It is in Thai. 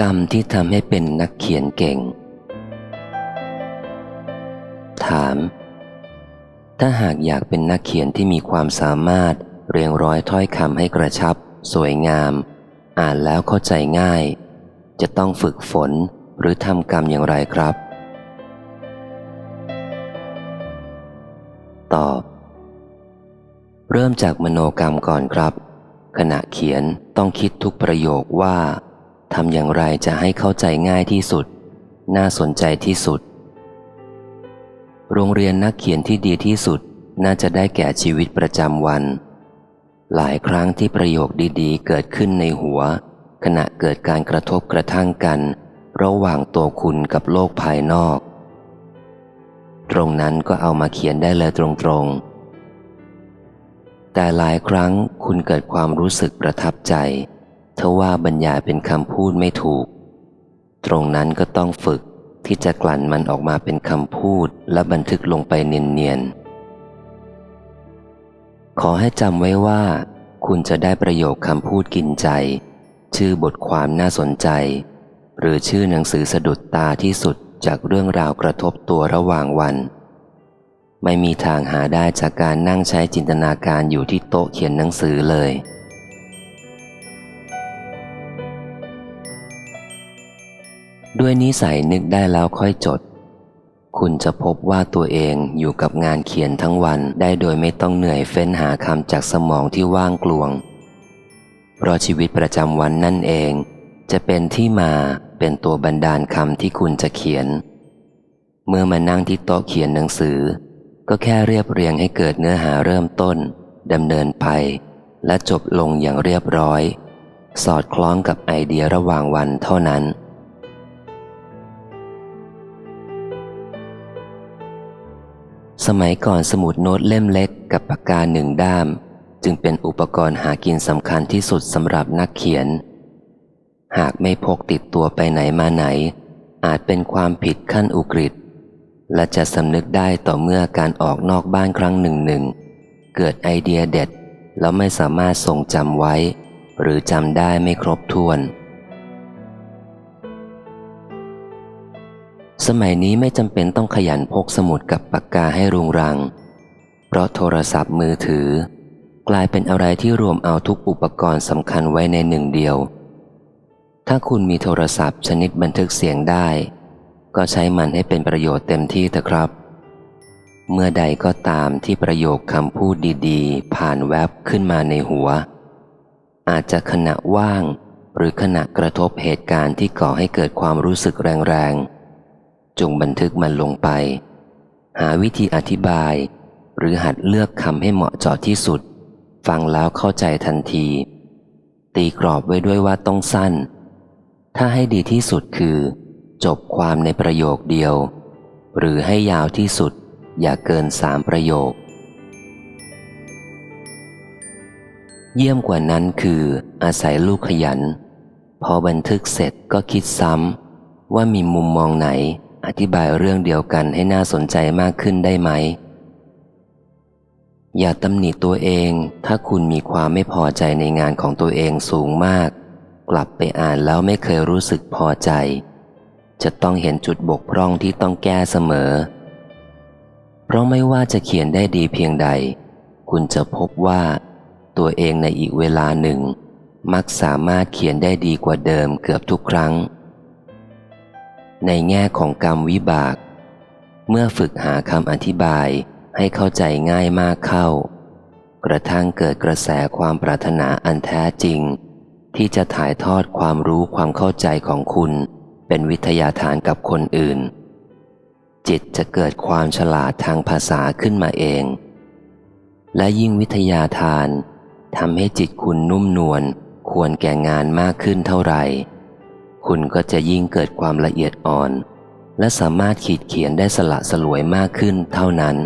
กรรมที่ทำให้เป็นนักเขียนเก่ง ถาม ถ้าหากอยากเป็นนักเขียนที่มีความสามารถเรียงร้อยถ้อยคำให้กระชับ สวยงาม อ่านแล้วเข้าใจง่าย จะต้องฝึกฝนหรือทำกรรมอย่างไรครับ ตอบ เริ่มจากมโนกรรมก่อนครับ ขณะเขียนต้องคิดทุกประโยคว่า ทำอย่างไรจะให้เข้าใจง่ายที่สุด น่าสนใจที่สุด โรงเรียนนักเขียนที่ดีที่สุดน่าจะได้แก่ชีวิตประจำวัน หลายครั้งที่ประโยคดีๆ เกิดขึ้นในหัว ขณะเกิดการกระทบกระทั่งกัน ระหว่างตัวคุณกับโลกภายนอก ตรงนั้นก็เอามาเขียนได้เลยตรงๆ แต่หลายครั้งคุณเกิดความรู้สึกประทับใจ ทว่าบรรยายเป็นคำพูดไม่ถูก ตรงนั้นก็ต้องฝึกที่จะกลั่นมันออกมาเป็นคำพูดและบันทึกลงไปเนียนๆ ขอให้จำไว้ว่า คุณจะได้ประโยคคำพูดกินใจ ชื่อบทความน่าสนใจ หรือชื่อหนังสือสะดุดตาที่สุดจากเรื่องราวกระทบตัวระหว่างวัน ไม่มีทางหาได้จากการนั่งใช้จินตนาการอยู่ที่โต๊ะเขียนหนังสือเลย ด้วยนิสัยนึกได้แล้วค่อยจด คุณจะพบว่าตัวเองอยู่กับงานเขียนทั้งวันได้โดยไม่ต้องเหนื่อยเฟ้นหาคำจากสมองที่ว่างกลวง เพราะชีวิตประจำวันนั่นเอง จะเป็นที่มาเป็นตัวบันดาลคำที่คุณจะเขียน เมื่อมานั่งที่โต๊ะเขียนหนังสือ ก็แค่เรียบเรียงให้เกิดเนื้อหาเริ่มต้นดำเนินไป และจบลงอย่างเรียบร้อย สอดคล้องกับไอเดียระหว่างวันเท่านั้น สมัยก่อนสมุดโน้ตเล่มเล็กกับปากกาหนึ่งด้าม จึงเป็นอุปกรณ์หากินสำคัญที่สุดสำหรับนักเขียน หากไม่พกติดตัวไปไหนมาไหน อาจเป็นความผิดขั้นอุกฤษและจะสำนึกได้ต่อเมื่อการออกนอกบ้านครั้งหนึ่งหนึ่งเกิดไอเดียเด็ด แล้วไม่สามารถทรงจำไว้ หรือจำได้ไม่ครบถ้วน สมัยนี้ไม่จำเป็นต้องขยันพกสมุดกับปากกาให้รุงรัง เพราะโทรศัพท์มือถือ กลายเป็นอะไรที่รวมเอาทุกอุปกรณ์สำคัญไว้ในหนึ่งเดียว ถ้าคุณมีโทรศัพท์ชนิดบันทึกเสียงได้ ก็ใช้มันให้เป็นประโยชน์เต็มที่เถอะครับ เมื่อใดก็ตามที่ประโยคคำพูดดีๆ ผ่านแวบขึ้นมาในหัว อาจจะขณะว่าง หรือขณะกระทบเหตุการณ์ที่ก่อให้เกิดความรู้สึกแรงๆ จงบันทึกมันลงไป หาวิธีอธิบาย หรือหัดเลือกคำให้เหมาะเจาะที่สุด ฟังแล้วเข้าใจทันที ตีกรอบไว้ด้วยว่าต้องสั้น ถ้าให้ดีที่สุดคือ จบความในประโยคเดียว หรือให้ยาวที่สุด อย่าเกินสามประโยค เยี่ยมกว่านั้นคืออาศัยลูกขยัน พอบันทึกเสร็จก็คิดซ้ำว่ามีมุมมองไหน อธิบายเรื่องเดียวกันให้น่าสนใจมากขึ้นได้ไหม อย่าตำหนิตัวเอง ถ้าคุณมีความไม่พอใจในงานของตัวเองสูงมาก กลับไปอ่านแล้วไม่เคยรู้สึกพอใจ จะต้องเห็นจุดบกพร่องที่ต้องแก้เสมอ เพราะไม่ว่าจะเขียนได้ดีเพียงใด คุณจะพบว่า ตัวเองในอีกเวลาหนึ่ง มักสามารถเขียนได้ดีกว่าเดิมเกือบทุกครั้ง ในแง่ของกรรมวิบาก เมื่อฝึกหาคำอธิบายให้เข้าใจง่ายมากเข้า กระทั่งเกิดกระแสความปรารถนาอันแท้จริง ที่จะถ่ายทอดความรู้ความเข้าใจของคุณ เป็นวิทยาทานกับคนอื่น จิตจะเกิดความฉลาดทางภาษาขึ้นมาเอง และยิ่งวิทยาทานทำให้จิตคุณนุ่มนวลควรแก่งานมากขึ้นเท่าไหร่ คุณก็จะยิ่งเกิดความละเอียดอ่อน และสามารถขีดเขียนได้สละสลวยมากขึ้นเท่านั้น